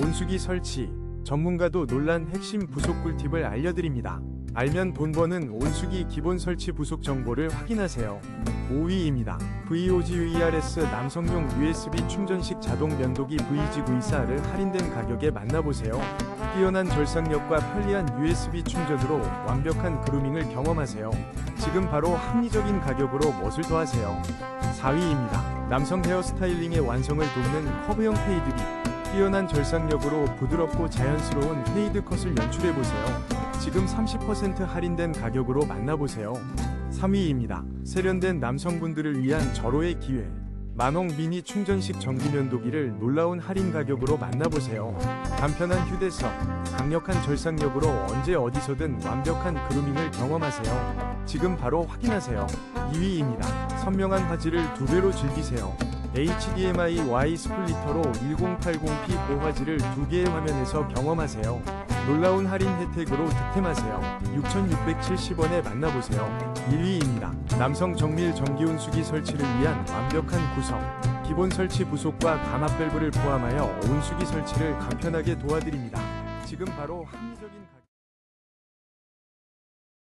온수기 설치 전문가도 놀란 핵심 부속 꿀팁을 알려드립니다. 알면 돈 버는 온수기 기본 설치 부속 정보를 확인하세요. 5위입니다. VOGVRS 남성용 USB 충전식 자동 면도기 VG924를 할인된 가격에 만나보세요. 뛰어난 절삭력과 편리한 USB 충전으로 완벽한 그루밍을 경험하세요. 지금 바로 합리적인 가격으로 멋을 더하세요. 4위입니다. 남성 헤어 스타일링의 완성을 돕는 커브형 페이드비. 뛰어난 절삭력으로 부드럽고 자연스러운 페이드 컷을 연출해보세요. 지금 30% 할인된 가격으로 만나보세요. 3위입니다. 세련된 남성분들을 위한 절호의 기회. 만홍 미니 충전식 전기면도기를 놀라운 할인 가격으로 만나보세요. 간편한 휴대성, 강력한 절삭력으로 언제 어디서든 완벽한 그루밍을 경험하세요. 지금 바로 확인하세요. 2위입니다. 선명한 화질을 두 배로 즐기세요. HDMI Y 스플리터로 1080p 고화질을 두 개의 화면에서 경험하세요. 놀라운 할인 혜택으로 득템하세요. 6,670원에 만나보세요. 1위입니다. 남성 정밀 전기온수기 설치를 위한 완벽한 구성. 기본 설치 부속과 감압 밸브를 포함하여 온수기 설치를 간편하게 도와드립니다. 지금 바로 합리적인 가...